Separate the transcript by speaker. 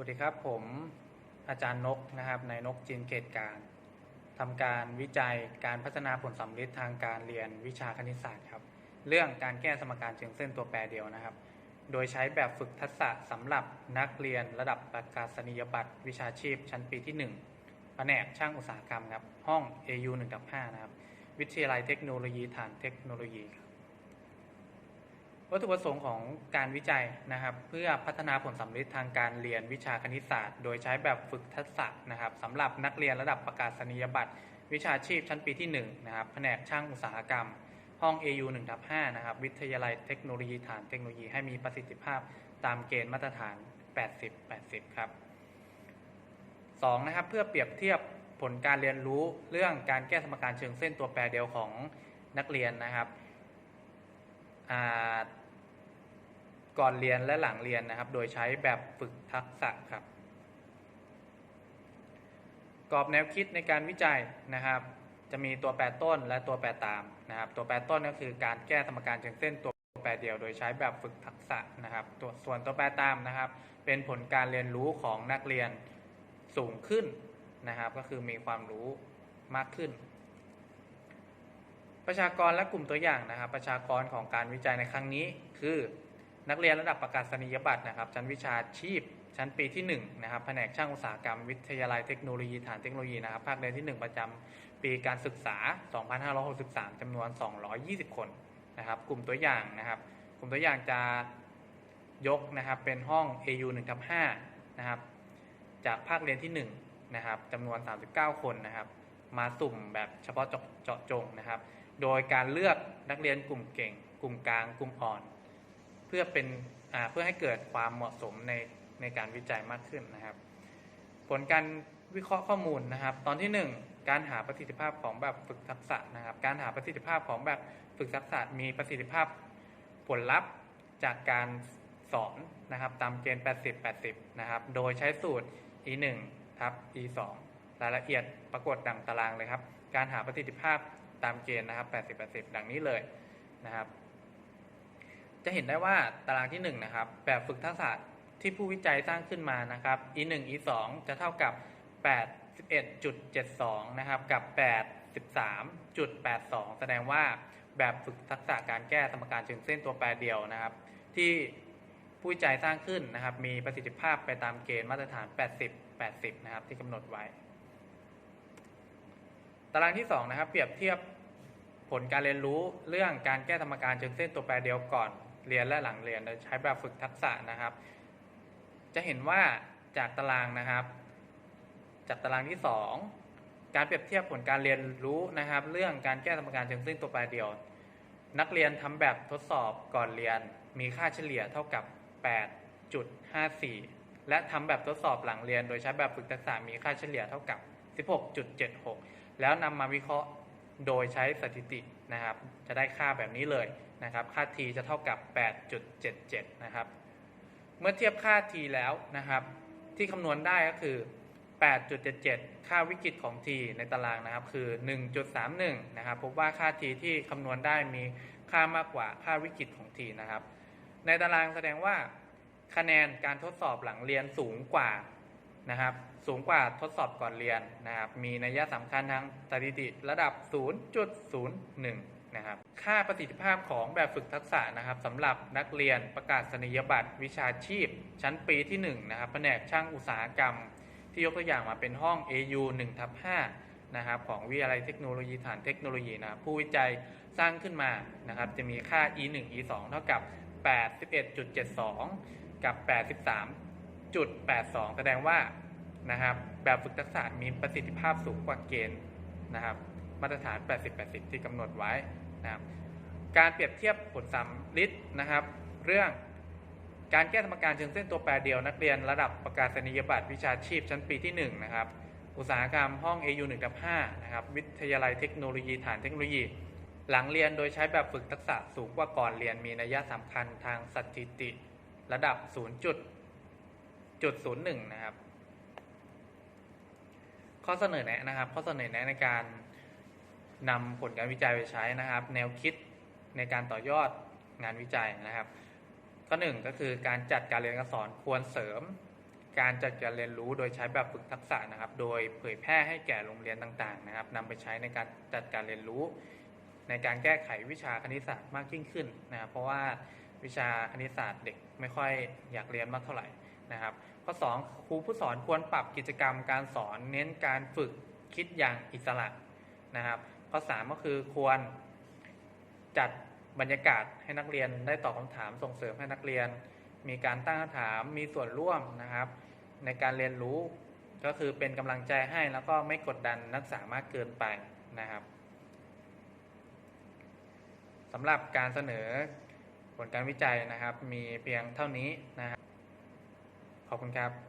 Speaker 1: วัสดีครับ ผมอาจารย์นกนะครับนายนกจินเกตการทำการวิจัยการพัฒนาผลสำลิดทางการเรียนวิชาคณิตศาสตร์ครับ เรื่องการแก้สมการเชิงเส้นตัวแปรเดียวนะครับ โดยใช้แบบฝึกทักษะสำหรับนักเรียนระดับประกาศนียบัตรวิชาชีพ ชั้นปีที่ 1 แผนกช่างอุตสาหกรรมครับ ห้อง AU 1 5 นะครับ วิทยาลัยเทคโนโลยีฐานเทคโนโลยีครับ วัตถุประสงค์ของการวิจัยนะครับ เพื่อพัฒนาผลสำลิดทางการเรียนวิชาคณิตศาสตร์ โดยใช้แบบฝึกทักษะนะครับสำหรับนักเรียนระดับประกาศนียบัตร วิชาชีพชั้นปีที่1นะครับแผนกช่างอุตสาหกรรม ห้อง AU 1ทับ5นะครับวิทยาลัยเทคโนโลยีฐานเทคโนโลยีให้มีประสิทธิภาพตามเกณฑ์มาตรฐาน 80 80 ครับ 2. นะครับเพื่อเปรียบเทียบผลการเรียนรู้เรื่องการแก้สมการเชิงเส้นตัวแปรเดียวของนักเรียนนะครับ ก่อนเรียนและหลังเรียนนะครับ โดยใช้แบบฝึกทักษะครับ กรอบแนวคิดในการวิจัยนะครับ จะมีตัวแปรต้นและตัวแปรตามนะครับ ตัวแปรต้นก็คือการแก้สมการเชิงเส้นตัวแปรเดียว โดยใช้แบบฝึกทักษะนะครับตัวส่วนตัวแปรตามนะครับ เป็นผลการเรียนรู้ของนักเรียนสูงขึ้นนะครับ ก็คือมีความรู้มากขึ้น ประชากรและกลุ่มตัวอย่างนะครับ ประชากรของการวิจัยในครั้งนี้ คือนักเรียนระดับประกาศนียบัตรนะครับ ชั้นวิชาชีพ ชั้นปีที่1นะครับแผนกช่างอุตสาหกรรมวิทยาลัยเทคโนโลยีฐานเทคโนโลยีนะครับภาคเรียนที่ 1 ประจำปีการศึกษา 2563จำนวน 220 คนนะครับ กลุ่มตัวอย่างนะครับ กลุ่มตัวอย่างจะยกนะครับเป็นห้อง AU 1ทับ5นะครับ จากภาคเรียนที่1นะครับจำนวน 39 คนนะครับ มาสุ่มแบบเฉพาะจาะเจาะจงนะครับ โดยการเลือกนักเรียนกลุ่มเก่ง กลุ่มกลาง กลุ่มอ่อน เพื่อเป็นเพื่อให้เกิดความเหมาะสมในในการวิจัยมากขึ้นนะครับ ผลการวิเคราะห์ข้อมูลนะครับ ตอนที่ 1 การหาประสิทธิภาพของแบบฝึกทักษะนะครับ การหาประสิทธิภาพของแบบฝึกทักษะมีประสิทธิภาพผลลัพธ์จากการสอนนะครับตามเกณฑ์ 80 80 นะครับ โดยใช้สูตร e 1ทับ e 2รายละเอียดปรากฏดังตารางเลยครับ การหาประสิทธิภาพ ตามเกณฑ์นะครับ 80 80 ดังนี้เลยนะครับ จะเห็นได้ว่าตารางที่ 1 นะครับ แบบฝึกทักษะที่ผู้วิจัยสร้างขึ้นมานะครับ e 1 e 2จะเท่ากับ 81.72 นะครับ กับ83.82 แสดงว่าแบบฝึกทักษะการแก้สมการเชิงเส้นตัวแปรเดียวนะครับ ที่ผู้วิจัยสร้างขึ้นนะครับ มีประสิทธิภาพไปตามเกณฑ์มาตรฐาน 80 80 นะครับ ที่กำหนดไว้ ตารางที่2นะครับเปรียบเทียบผลการเรียนรู้เรื่องการแก้สมการเชิงเส้นตัวแปรเดียวก่อนเรียนและหลังเรียนโดยใช้แบบฝึกทักษะนะครับ จะเห็นว่าจากตารางนะครับ จากตารางที่ 2 การเปรียบเทียบผลการเรียนรู้นะครับ เรื่องการแก้สมการเชิงเส้นตัวแปรเดียว นักเรียนทำแบบทดสอบก่อนเรียน มีค่าเฉลี่ยเท่ากับ 8.54 และทำแบบทดสอบหลังเรียน โดยใช้แบบฝึกทักษะมีค่าเฉลี่ยเท่ากับ 16.76 แล้วนำมาวิเคราะห์โดยใช้สถิตินะครับ จะได้ค่าแบบนี้เลยนะครับ ค่า t จะเท่ากับ 8.77 นะครับ เมื่อเทียบค่า t แล้วนะครับ ที่คำนวณได้ก็คือ 8.77 ค่าวิกฤตของ t ในตารางนะครับ คือ 1.31 นะครับ พบว่าค่า t ที่คำนวณได้มีค่ามากกว่าค่าวิกฤตของ t นะครับ ในตารางแสดงว่าคะแนนการทดสอบหลังเรียนสูงกว่า นะครับ สูงกว่าทดสอบก่อนเรียนนะครับ มีนัยสำคัญทางสถิติระดับ 0.01 นะครับ ค่าประสิทธิภาพของแบบฝึกทักษะนะครับสำหรับนักเรียนประกาศนียบัตรวิชาชีพ ชั้นปีที่ 1 นะครับ แผนกช่างอุตสาหกรรม ที่ยกตัวอย่างมาเป็นห้อง AU 1ทับ5นะครับของวิทยาลัยเทคโนโลยีฐานเทคโนโลยีนะผู้วิจัยสร้างขึ้นมานะครับ จะมีค่า e 1 e 2 เท่ากับ 81.72 กับ 83 83.82 แสดงว่านะครับแบบฝึกทักษะมีประสิทธิภาพสูงกว่าเกณฑ์นะครับ มาตรฐาน 80-80 ที่กำหนดไว้นะครับการเปรียบเทียบผลสำลิดนะครับ เรื่องการแก้สมการเชิงเส้นตัวแปรเดียวนักเรียนระดับประกาศนียบัตรวิชาชีพชั้นปีที่ 1 นะครับ อุตสาหกรรมห้อง AU 1กับ5นะครับ วิทยาลัยเทคโนโลยีฐานเทคโนโลยี หลังเรียนโดยใช้แบบฝึกทักษะสูงกว่าก่อนเรียนมีนัยสำคัญทางสถิติ ระดับ 0.01นะครับ ข้อเสนอแนะนะครับ ข้อเสนอแนะในการนำผลการวิจัยไปใช้นะครับ แนวคิดในการต่อยอดงานวิจัยนะครับ ข้อหนึ่งก็คือการจัดการเรียนการสอนควรเสริม การจัดการเรียนรู้โดยใช้แบบฝึกทักษะนะครับ โดยเผยแพร่ให้แก่โรงเรียนต่างๆ นะครับนำไปใช้ในการจัดการเรียนรู้ ในการแก้ไขวิชาคณิตศาสตร์มากยิ่งขึ้นนะครับเพราะว่าวิชาคณิตศาสตร์เด็กไม่ค่อยอยากเรียนมากเท่าไหร่ นะครับข้อ2ครูผู้สอนควรปรับกิจกรรมการสอนเน้นการฝึกคิดอย่างอิสระนะครับข้อ3ก็คือควรจัดบรรยากาศให้นักเรียนได้ตอบคำถามส่งเสริมให้นักเรียน มีการตั้งคำถามมีส่วนร่วมนะครับ ในการเรียนรู้ก็คือเป็นกำลังใจให้แล้วก็ไม่กดดันนักศึกษามากเกินไปนะครับสำหรับการเสนอผลการวิจัยนะครับ มีเพียงเท่านี้นะครับ ขอบคุณครับ